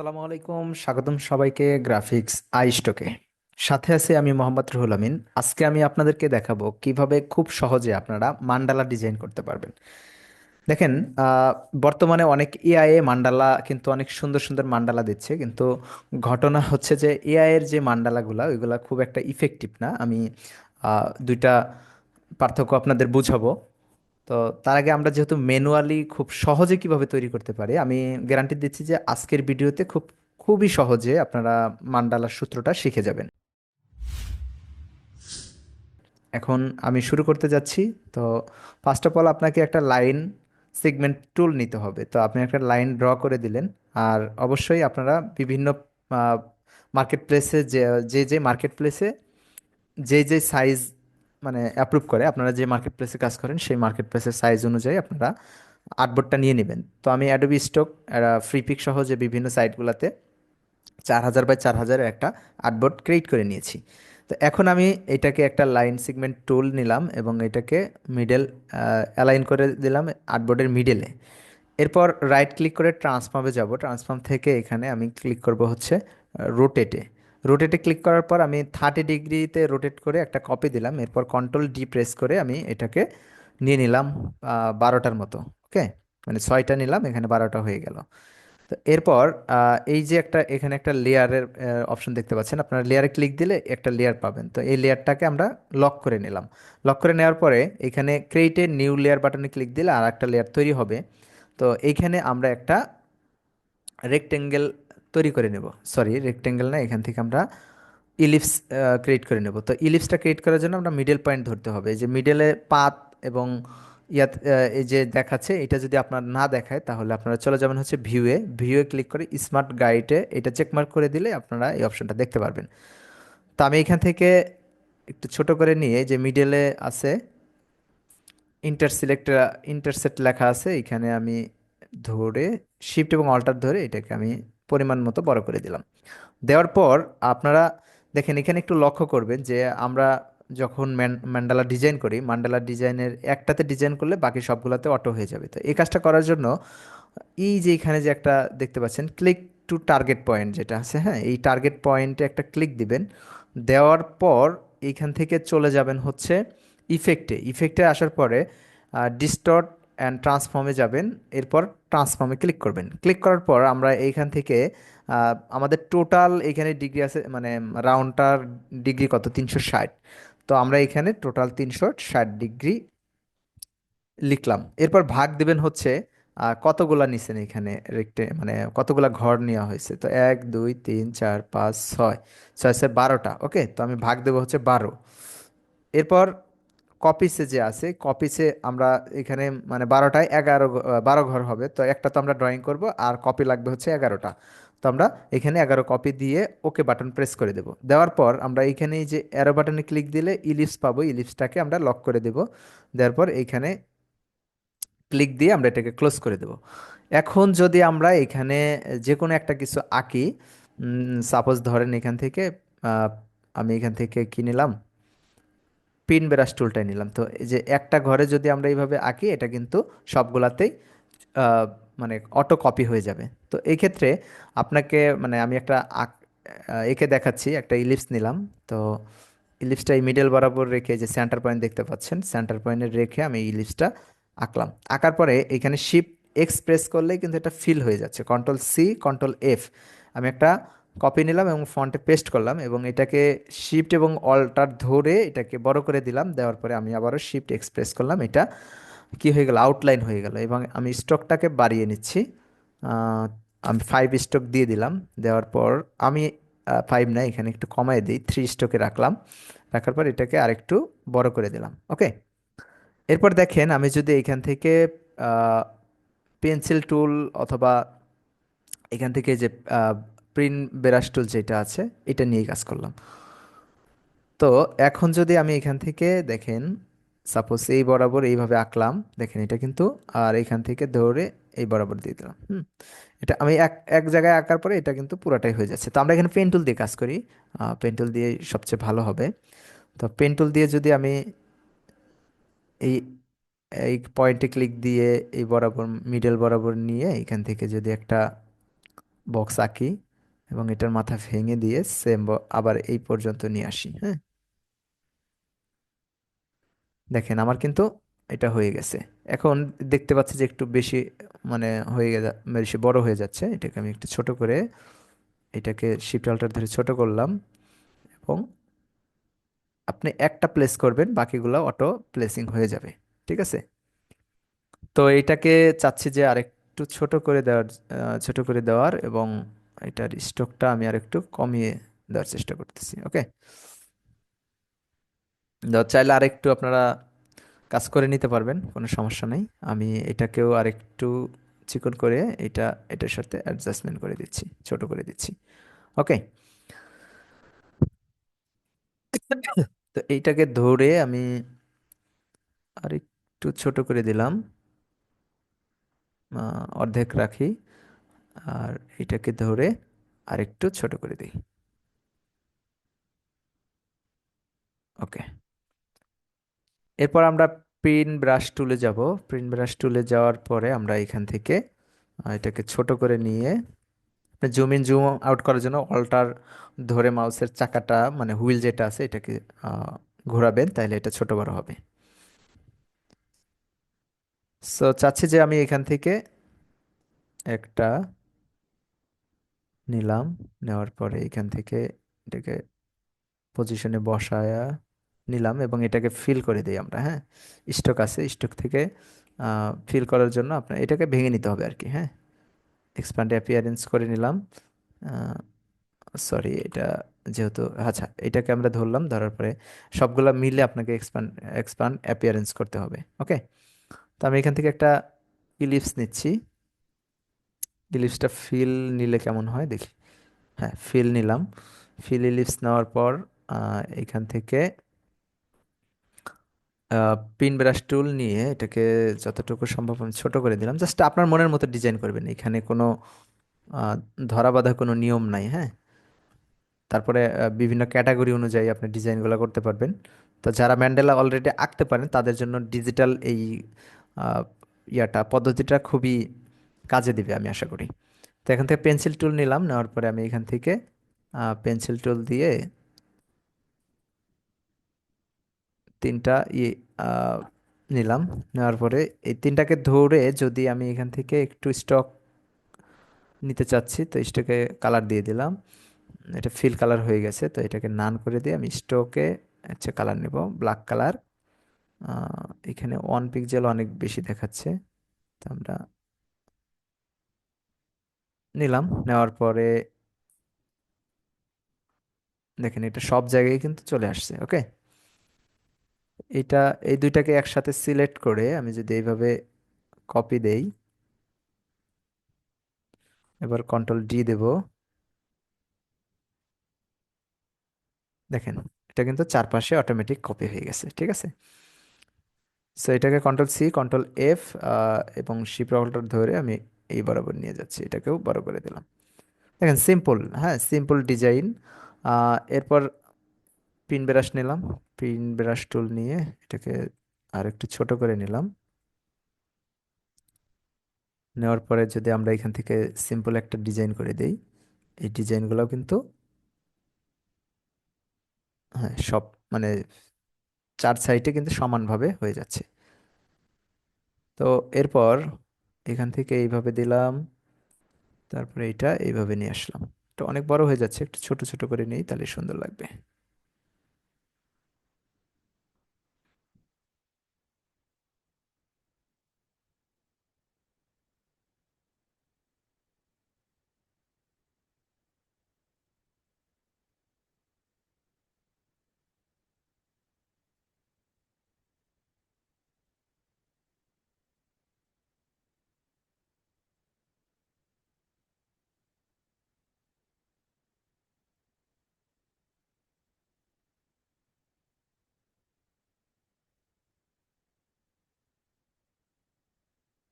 আসসালামু আলাইকুম, স্বাগতম সবাইকে গ্রাফিক্স আইস্টকে সাথে আছে আমি মোহাম্মদ রুহুল আমিন। আজকে আমি আপনাদেরকে দেখাবো কীভাবে খুব সহজে আপনারা মান্ডালা ডিজাইন করতে পারবেন। দেখেন বর্তমানে অনেক এআই মান্ডালা কিন্তু অনেক সুন্দর সুন্দর মান্ডালা দিচ্ছে, কিন্তু ঘটনা হচ্ছে যে এআই এর যে মান্ডালাগুলা, ওইগুলা খুব একটা ইফেক্টিভ না। আমি দুইটা পার্থক্য আপনাদের বুঝাবো। তো তার আগে আমরা যেহেতু ম্যানুয়ালি খুব সহজে কীভাবে তৈরি করতে পারি, আমি গ্যারান্টি দিচ্ছি যে আজকের ভিডিওতে খুব, খুবই সহজে আপনারা মান্ডালার সূত্রটা শিখে যাবেন। এখন আমি শুরু করতে যাচ্ছি। তো ফার্স্ট অফ অল আপনাকে একটা লাইন সেগমেন্ট টুল নিতে হবে। তো আপনি একটা লাইন ড্র করে দিলেন। আর অবশ্যই আপনারা বিভিন্ন মার্কেট প্লেসে যে যে যে মার্কেট প্লেসে যে যে সাইজ মানে অ্যাপ্রুভ করে, আপনারা যে মার্কেট প্লেসে কাজ করেন, সেই মার্কেট প্লেসের সাইজ অনুযায়ী আপনারা আর্টবোর্ডটা নিয়ে নেবেন। তো আমি অ্যাডোবি স্টক ফ্রি পিক সহ যে বিভিন্ন সাইটগুলোতে চার হাজার বাই চার হাজারের একটা আর্টবোর্ড ক্রিয়েট করে নিয়েছি। তো এখন আমি এটাকে একটা লাইন সিগমেন্ট টুল নিলাম এবং এটাকে মিডল অ্যালাইন করে দিলাম আর্টবোর্ডের মিডলে এরপর রাইট ক্লিক করে ট্রান্সফর্মে যাব। ট্রান্সফর্ম থেকে এখানে আমি ক্লিক করব হচ্ছে রোটেটে রোটেটে ক্লিক করার পর আমি থার্টি ডিগ্রিতে রোটেট করে একটা কপি দিলাম। এরপর কন্ট্রোল ডি প্রেস করে আমি এটাকে নিয়ে নিলাম বারোটার মতো ওকে মানে ছয়টা নিলাম, এখানে বারোটা হয়ে গেল। তো এরপর এই যে একটা, এখানে একটা লেয়ারের অপশন দেখতে পাচ্ছেন। আপনারা লেয়ারে ক্লিক দিলে একটা লেয়ার পাবেন। তো এই লেয়ারটাকে আমরা লক করে নিলাম। লক করে নেওয়ার পরে এখানে ক্রিয়েটে নিউ লেয়ার বাটনে ক্লিক দিলে আর একটা লেয়ার তৈরি হবে। তো এইখানে আমরা একটা রেক্টেঙ্গেল তৈরি করে নেব। সরি রেক্টেঙ্গেল না, এখান থেকে আমরা ইলিপস ক্রিয়েট করে নেব। তো ইলিপসটা ক্রিয়েট করার জন্য আমরা মিডল পয়েন্ট ধরতে হবে। যে মিডলে পাত এবং ইয়াত এই যে দেখাচ্ছে, এটা যদি আপনার না দেখায়, তাহলে আপনারা চলে যাবেন হচ্ছে ভিউয়ে ভিউয়ে ক্লিক করে স্মার্ট গাইডে এটা চেকমার্ক করে দিলে আপনারা এই অপশনটা দেখতে পারবেন। তো আমি এখান থেকে একটু ছোট করে নিয়ে যে মিডলে আছে ইন্টারসিলেক্ট ইন্টারসেক্ট লেখা আছে, এখানে আমি ধরে শিফট এবং অল্টার ধরে এটাকে আমি পরিমাণ মতো বড় করে দিলাম। দেওয়ার পর আপনারা দেখেন এখানে একটু লক্ষ্য করবেন যে আমরা যখন ম্যান- ম্যান্ডালা ডিজাইন করি, ম্যান্ডালা ডিজাইনের একটাতে ডিজাইন করলে বাকি সবগুলোতে অটো হয়ে যাবে। তো এই কাজটা করার জন্য এই যে এখানে যে একটা দেখতে পাচ্ছেন ক্লিক টু টার্গেট পয়েন্ট যেটা আছে হ্যাঁ এই টার্গেট পয়েন্টে একটা ক্লিক দিবেন। দেওয়ার পর এইখান থেকে চলে যাবেন হচ্ছে ইফেক্টে ইফেক্টে আসার পরে ডিস্টর্ট অ্যান্ড ট্রান্সফর্মে যাবেন, এরপর ট্রান্সফর্মে ক্লিক করবেন। ক্লিক করার পর আমরা এইখান থেকে আমাদের টোটাল এখানে ডিগ্রি আছে মানে রাউন্ডটার ডিগ্রি কত? তিনশো ষাট। তো আমরা এখানে টোটাল তিনশো ষাট ডিগ্রি লিখলাম। এরপর ভাগ দিবেন হচ্ছে কতগুলা নিছেন এখানে? রেক্টে মানে কতগুলা ঘর নেওয়া হয়েছে? তো এক, দুই, তিন, চার, পাঁচ, ছয়। ছয় বারোটা। ওকে তো আমি ভাগ দেবো হচ্ছে বারো। এরপর কপিসে যে আছে কপিসে আমরা এখানে মানে বারোটায় এগারো বারো ঘর হবে। তো একটা তো আমরা ড্রয়িং করব আর কপি লাগবে হচ্ছে এগারোটা। তো আমরা এখানে এগারো কপি দিয়ে ওকে বাটন প্রেস করে দেব। দেওয়ার পর আমরা এইখানে এই যে অ্যারো বাটনে ক্লিক দিলে ইলিপস পাবো ইলিপসটাকে আমরা লক করে দেব। দেওয়ার পর এইখানে ক্লিক দিয়ে আমরা এটাকে ক্লোজ করে দেব। এখন যদি আমরা এখানে যে কোনো একটা কিছু আঁকি সাপোজ ধরেন এখান থেকে আমি এখান থেকে কিনিলাম নিলাম? পিন ব্রাশ টুলটাই নিলাম। তো এই যে একটা ঘরে যদি আমরা এইভাবে আঁকি, এটা কিন্তু সবগুলাতেই মানে অটো কপি হয়ে যাবে। তো এই ক্ষেত্রে আপনাকে মানে আমি একটা এঁকে দেখাচ্ছি, একটা ইলিপস নিলাম। তো ইলিপসটা এই মিডল বরাবর রেখে যে সেন্টার পয়েন্ট দেখতে পাচ্ছেন সেন্টার পয়েন্টে রেখে আমি ইলিপসটা আঁকলাম। আঁকার পরে এখানে শিপ এক্স প্রেস করলেই কিন্তু এটা ফিল হয়ে যাচ্ছে। কন্ট্রোল সি কন্ট্রোল এফ আমি একটা কপি নিলাম এবং ফন্টে পেস্ট করলাম এবং এটাকে শিফট এবং অল্টার ধরে এটাকে বড় করে দিলাম। দেওয়ার পরে আমি আবারও শিফট এক্সপ্রেস করলাম। এটা কি হয়ে গেল? আউটলাইন হয়ে গেল এবং আমি স্টকটাকে বাড়িয়ে নিচ্ছি। আমি ফাইভ স্টক দিয়ে দিলাম। দেওয়ার পর আমি ফাইভ না, এখানে একটু কমায় দিই। থ্রি স্টকে রাখলাম। রাখার পর এটাকে আরেকটু বড় করে দিলাম। ওকে এরপর দেখেন আমি যদি এখান থেকে পেন্সিল টুল অথবা এখান থেকে যে প্রিন্ট ব্রাশ টুল যেটা আছে, এটা নিয়ে কাজ করলাম। তো এখন যদি আমি এখান থেকে দেখেন সাপোজ এই বরাবর এইভাবে আঁকলাম, দেখেন এটা কিন্তু, আর এখান থেকে ধরে এই বরাবর দিয়ে দিলাম, হুম? এটা আমি এক এক জায়গায় আঁকার পরে এটা কিন্তু পুরাটাই হয়ে যাচ্ছে। তো আমরা এখানে পেন টুল দিয়ে কাজ করি পেন টুল দিয়ে সবচেয়ে ভালো হবে। তো পেন টুল দিয়ে যদি আমি এই এই পয়েন্টে ক্লিক দিয়ে এই বরাবর, মিডল বরাবর নিয়ে এখান থেকে যদি একটা বক্স আঁকি এবং এটার মাথা ভেঙে দিয়ে সেম আবার এই পর্যন্ত নিয়ে আসি হ্যাঁ? দেখেন, আমার কিন্তু এটা হয়ে গেছে। এখন দেখতে পাচ্ছি যে একটু বেশি মানে হয়ে গেছে, বেশি বড় হয়ে যাচ্ছে। এটাকে আমি একটু ছোট করে এটাকে শিফট অল্টার ধরে ছোট করলাম এবং আপনি একটা প্লেস করবেন, বাকিগুলো অটো প্লেসিং হয়ে যাবে, ঠিক আছে? তো এটাকে চাচ্ছি যে আরেকটু ছোট করে দেওয়ার ছোট করে দেওয়ার এবং এটার স্ট্রোকটা আমি আর একটু কমিয়ে দেওয়ার চেষ্টা করতেছি, ওকে? চাইলে আরেকটু আপনারা কাজ করে নিতে পারবেন, কোনো সমস্যা নেই। আমি এটাকেও আরেকটু চিকন করে এটা, এটার সাথে অ্যাডজাস্টমেন্ট করে দিচ্ছি, ছোট করে দিচ্ছি, ওকে? তো এইটাকে ধরে আমি আরেকটু ছোট করে দিলাম অর্ধেক রাখি। আর এটাকে ধরে আরেকটু ছোট করে দিই। ওকে। এরপর আমরা প্রিন্ট ব্রাশ টুলে যাব। প্রিন্ট ব্রাশ টুলে যাওয়ার পরে আমরা এখান থেকে এটাকে ছোট করে নিয়ে জুম ইন জুম আউট করার জন্য অল্টার ধরে মাউসের চাকাটা মানে হুইল যেটা আছে এটাকে ঘোরাবেন তাহলে এটা ছোট বড় হবে। সো চাচ্ছি যে আমি এখান থেকে একটা নিলাম। নেওয়ার পরে এখান থেকে এটাকে পজিশনে বসায়া নিলাম এবং এটাকে ফিল করে দিই আমরা হ্যাঁ? স্টক আছে স্টক থেকে ফিল করার জন্য আপনার, এটাকে ভেঙে নিতে হবে আর কি হ্যাঁ? এক্সপ্যান্ড অ্যাপিয়ারেন্স করে নিলাম। সরি এটা যেহেতু আচ্ছা এটাকে আমরা ধরলাম, ধরার পরে সবগুলা মিলে আপনাকে এক্সপ্যান্ড এক্সপ্যান্ড অ্যাপিয়ারেন্স করতে হবে ওকে তো আমি এখান থেকে একটা ইলিপস নিচ্ছি। ইলিপসটা ফিল নিলে কেমন হয়? দেখি। হ্যাঁ ফিল নিলাম। ফিল ইলিপস নেওয়ার পর এখান থেকে পিন ব্রাশ টুল নিয়ে এটাকে যতটুকু সম্ভব আমি ছোট করে দিলাম। জাস্ট আপনার মনের মতো ডিজাইন করবেন। এখানে কোনো ধরা বাঁধা কোনো নিয়ম নাই হ্যাঁ? তারপরে বিভিন্ন ক্যাটাগরি অনুযায়ী আপনি ডিজাইনগুলো করতে পারবেন। তো যারা ম্যান্ডেলা অলরেডি আঁকতে পারেন, তাদের জন্য ডিজিটাল এই ইয়াটা, পদ্ধতিটা খুবই কাজে দিবে আমি আশা করি। তো এখান থেকে পেন্সিল টুল নিলাম, নেওয়ার পরে আমি এখান থেকে পেন্সিল টুল দিয়ে তিনটা ই নিলাম। নেওয়ার পরে এই তিনটাকে ধরে যদি আমি এখান থেকে একটু স্টক নিতে চাচ্ছি, তো স্টকে কালার দিয়ে দিলাম। এটা ফিল কালার হয়ে গেছে, তো এটাকে নান করে দিয়ে আমি স্টকে হচ্ছে কালার নেব ব্ল্যাক কালার এখানে ওয়ান পিক্সেল অনেক বেশি দেখাচ্ছে। তো আমরা নিলাম, নেওয়ার পরে দেখেন এটা সব জায়গায় কিন্তু চলে আসছে, ওকে? এটা, এই দুইটাকে একসাথে সিলেক্ট করে আমি যদি এইভাবে কপি দেই, এবার কন্ট্রোল ডি দেব। দেখেন, এটা কিন্তু চারপাশে অটোমেটিক কপি হয়ে গেছে, ঠিক আছে? সো এটাকে কন্ট্রোল সি, কন্ট্রোল এফ এবং শিপ অল্টার ধরে আমি এই বরাবর নিয়ে যাচ্ছি, এটাকেও বড় করে দিলাম। দেখেন সিম্পল হ্যাঁ সিম্পল ডিজাইন এরপর পিন ব্রাশ নিলাম। পিন ব্রাশ টুল নিয়ে এটাকে আর একটু ছোট করে নিলাম। নেওয়ার পরে যদি আমরা এখান থেকে সিম্পল একটা ডিজাইন করে দেই, এই ডিজাইনগুলোও কিন্তু হ্যাঁ সব মানে চার সাইডে কিন্তু সমানভাবে হয়ে যাচ্ছে। তো এরপর এখান থেকে এইভাবে দিলাম। তারপরে এটা এইভাবে নিয়ে আসলাম। তো অনেক বড় হয়ে যাচ্ছে। একটু ছোট ছোট করে নিই, তাহলে সুন্দর লাগবে।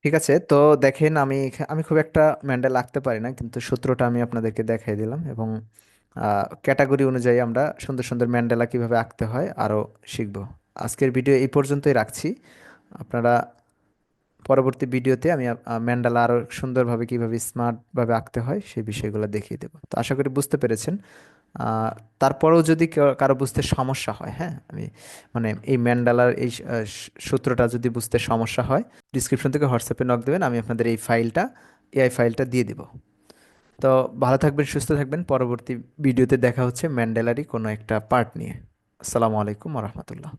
ঠিক আছে? তো দেখেন আমি আমি খুব একটা ম্যান্ডেল আঁকতে পারি না, কিন্তু সূত্রটা আমি আপনাদেরকে দেখাই দিলাম এবং ক্যাটাগরি অনুযায়ী আমরা সুন্দর সুন্দর ম্যান্ডেলা কীভাবে আঁকতে হয় আরও শিখব। আজকের ভিডিও এই পর্যন্তই রাখছি। আপনারা পরবর্তী ভিডিওতে আমি ম্যান্ডালা আরও সুন্দরভাবে কীভাবে স্মার্টভাবে আঁকতে হয় সেই বিষয়গুলো দেখিয়ে দেবো। তো আশা করি বুঝতে পেরেছেন। তারপরেও যদি কারও বুঝতে সমস্যা হয় হ্যাঁ? আমি মানে এই ম্যান্ডালার এই সূত্রটা যদি বুঝতে সমস্যা হয় ডিসক্রিপশন থেকে হোয়াটসঅ্যাপে নক দেবেন, আমি আপনাদের এই ফাইলটা এআই ফাইলটা দিয়ে দিব। তো ভালো থাকবেন, সুস্থ থাকবেন, পরবর্তী ভিডিওতে দেখা হচ্ছে ম্যান্ডেলারই কোনো একটা পার্ট নিয়ে। আসসালামু আলাইকুম রহমতুল্লাহ।